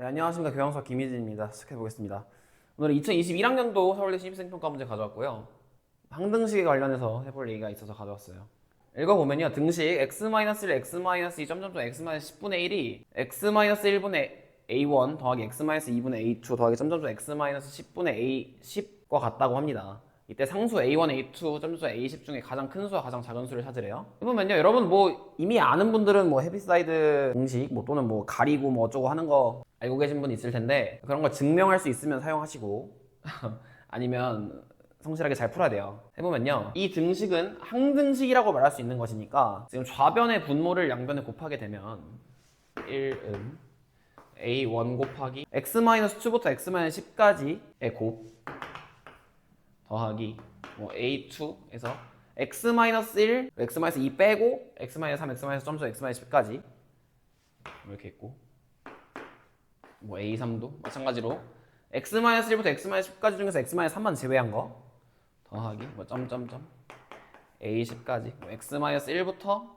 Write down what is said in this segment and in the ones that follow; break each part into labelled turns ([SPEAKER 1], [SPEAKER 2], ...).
[SPEAKER 1] 네, 안녕하십니까 교양사 김희진입니다. 시작해 보겠습니다. 오늘 2021학년도 서울대 신입생평가 문제 가져왔고요. 항등식에 관련해서 해볼 얘기가 있어서 가져왔어요. 읽어보면요. 등식 x-1, x-2, 점점점 x-10분의 1이 x-1분의 a1 더하기 x-2분의 a2 더하기 점점점 x-10분의 a10과 같다고 합니다. 이때 상수 a1, a2, 점점점 a10 중에 가장 큰 수와 가장 작은 수를 찾으래요. 해보면요. 여러분 뭐 이미 아는 분들은 뭐 헤비사이드 공식 뭐 또는 뭐 가리고 뭐 어쩌고 하는 거 알고 계신 분 있을 텐데 그런 걸 증명할 수 있으면 사용하시고 아니면 성실하게 잘 풀어야 돼요. 해보면요. 이 등식은 항등식이라고 말할 수 있는 것이니까 지금 좌변의 분모를 양변에 곱하게 되면 1은 a1 곱하기 x-2부터 x-10까지의 곱 더하기 뭐 a2에서 x-1, x-2 빼고 x-3, x-3, 점수 x-10까지 이렇게 있고 뭐 A3도 마찬가지로 x-1부터 x-10까지 중에서 x-3만 제외한 거 더하기 뭐 점점점 A10까지 뭐 x-1부터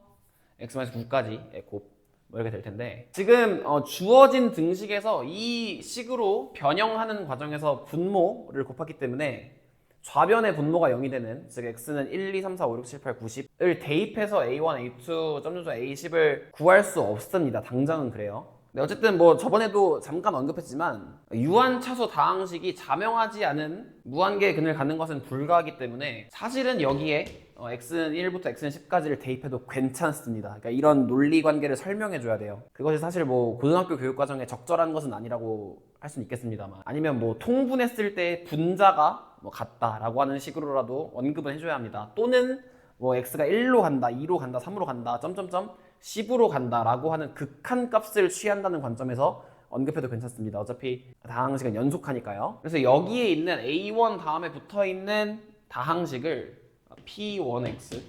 [SPEAKER 1] x-9까지의 곱뭐 이렇게 될 텐데 지금 어, 주어진 등식에서 이 식으로 변형하는 과정에서 분모를 곱했기 때문에 좌변의 분모가 0이 되는 즉 x는 1, 2, 3, 4, 5, 6, 7, 8, 90을 대입해서 a1, a2, 점점점 a10을 구할 수 없습니다. 당장은 그래요. 네, 어쨌든 뭐 저번에도 잠깐 언급했지만 유한 차수 다항식이 자명하지 않은 무한계의 근을 갖는 것은 불가하기 때문에 사실은 여기에 어, x는 1부터 x는 10까지를 대입해도 괜찮습니다. 그러니까 이런 논리 관계를 설명해 줘야 돼요. 그것이 사실 뭐 고등학교 교육 과정에 적절한 것은 아니라고 할 수는 있겠습니다만 아니면 뭐 통분했을 때 분자가 뭐 같다라고 하는 식으로라도 언급은 해줘야 합니다. 또는 뭐 x가 1로 간다, 2로 간다, 3으로 간다, 점점점 10으로 간다라고 하는 극한 값을 취한다는 관점에서 언급해도 괜찮습니다. 어차피 다항식은 연속하니까요. 그래서 여기에 있는 a1 다음에 붙어 있는 다항식을 p1x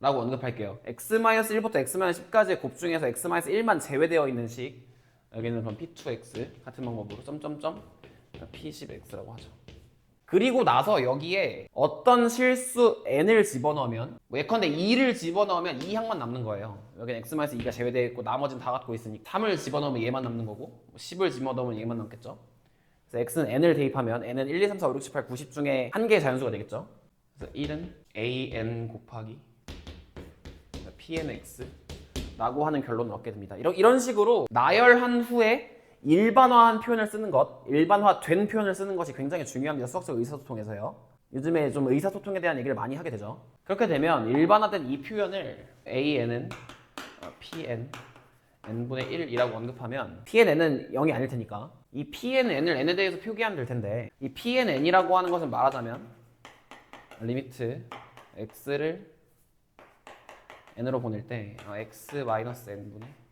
[SPEAKER 1] 라고 언급할게요. x-1부터 x-10까지의 곱 중에서 x-1만 제외되어 있는 식 여기는 그럼 p2x 같은 방법으로 점점점 p10x라고 하죠. 그리고 나서 여기에 어떤 실수 n을 집어넣으면 뭐 예컨대 2를 집어넣으면 2항만 남는 거예요. 여기는 x에서 2가 제외되어 있고 나머지는 다 갖고 있으니까 3을 집어넣으면 얘만 남는 거고 10을 집어넣으면 얘만 남겠죠. 그래서 x는 n을 대입하면 n은 1, 2, 3, 4, 5, 6, 7, 8, 90 중에 한 개의 자연수가 되겠죠. 그래서 1은 an 곱하기 pnx 라고 하는 결론을 얻게 됩니다. 이런 식으로 나열한 후에 일반화한 표현을 쓰는 것, 일반화된 표현을 쓰는 것이 굉장히 중요합니다. 수학적 의사소통에서요. 요즘에 좀 의사소통에 대한 얘기를 많이 하게 되죠. 그렇게 되면 일반화된 이 표현을 AN은 어, PN n분의 1이라고 언급하면 PNN은 0이 아닐 테니까 이 PNN을 n에 대해서 표기하면 될 텐데 이 PNN이라고 하는 것을 말하자면 리미트 x를 n으로 보낼 때 어, x 마이너스 n분의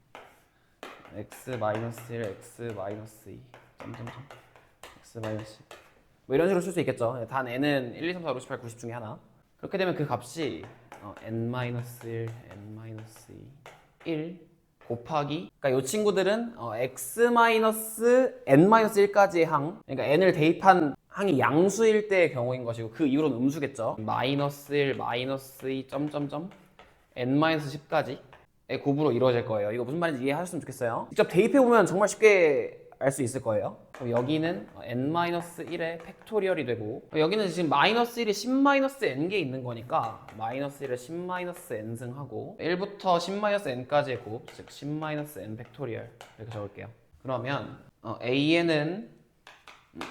[SPEAKER 1] x 마이너스 1, x 마이너스 2, 점점점 x 마이너스 10. 뭐 이런 식으로 쓸 수 있겠죠. 단 n은 1, 2, 3, 4, 5, 6, 7, 8, 90 중에 하나. 그렇게 되면 그 값이 어, n 마이너스 1, n 마이너스 2, 1 곱하기. 그러니까 이 친구들은 어, x 마이너스 n 마이너스 1까지의 항. 그러니까 n을 대입한 항이 양수일 때의 경우인 것이고 그 이후로는 음수겠죠. 마이너스 1, 마이너스 2, 점점점 n 마이너스 10까지. 의 곱으로 이루어질 거예요. 이거 무슨 말인지 이해하셨으면 좋겠어요. 직접 대입해 보면 정말 쉽게 알 수 있을 거예요. 여기는 n-1의 팩토리얼이 되고 여기는 지금 마이너스 1이 10-n 개 있는 거니까 마이너스 1을 10-n 승하고 1부터 10-n까지의 곱, 즉 10-n 팩토리얼 이렇게 적을게요. 그러면 어, an은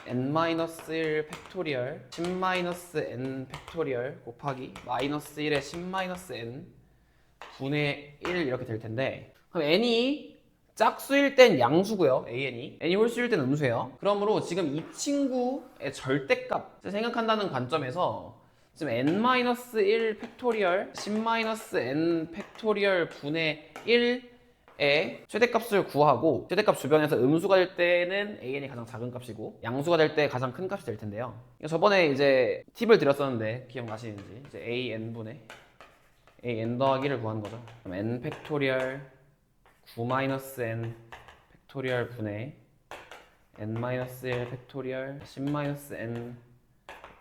[SPEAKER 1] n-1 팩토리얼 10-n 팩토리얼 곱하기 마이너스 1의 10-n 분의 1 이렇게 될 텐데 그럼 n이 짝수일 땐 양수고요 an이. N이 홀수일 땐 음수예요. 그러므로 지금 이 친구의 절대값 생각한다는 관점에서 지금 n-1 팩토리얼 10-n 팩토리얼 분의 1의 최대값을 구하고 최대값 주변에서 음수가 될 때는 an이 가장 작은 값이고 양수가 될 때 가장 큰 값이 될 텐데요. 저번에 이제 팁을 드렸었는데 기억나시는지 이제 an분의 a n 더하기 를 구하는 거죠. 그럼 n 팩토리얼 9 마이너스 n 팩토리얼 분의 n 마이너스 1 팩토리얼 10 마이너스 n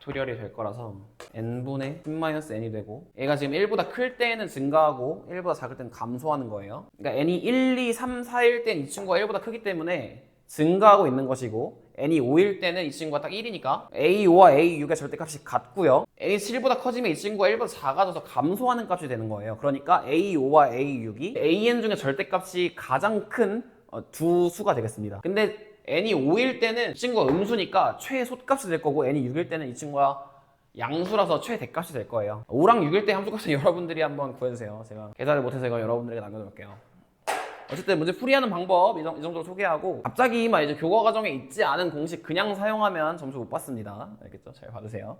[SPEAKER 1] 팩토리얼이 될 거라서 n분의 10 마이너스 n이 되고 얘가 지금 1보다 클 때는 증가하고 1보다 작을 때는 감소하는 거예요. 그러니까 n이 1, 2, 3, 4일 땐 이 친구가 1보다 크기 때문에 증가하고 있는 것이고 n이 5일 때는 이 친구가 딱 1이니까 a5와 a6의 절대값이 같고요. n이 7보다 커지면 이 친구가 1보다 작아져서 감소하는 값이 되는 거예요. 그러니까 a5와 a6이 an 중에 절대값이 가장 큰 어, 두 수가 되겠습니다. 근데 n이 5일 때는 이 친구가 음수니까 최소값이 될 거고 n이 6일 때는 이 친구가 양수라서 최대값이 될 거예요. 5랑 6일 때 함수값은 여러분들이 한번 구해주세요. 제가 계산을 못해서 이거 여러분들에게 남겨놓을게요. 어쨌든 문제 풀이하는 방법 이, 정도로 소개하고 갑자기 막 이제 교과 과정에 있지 않은 공식 그냥 사용하면 점수 못 받습니다. 알겠죠? 잘 받으세요.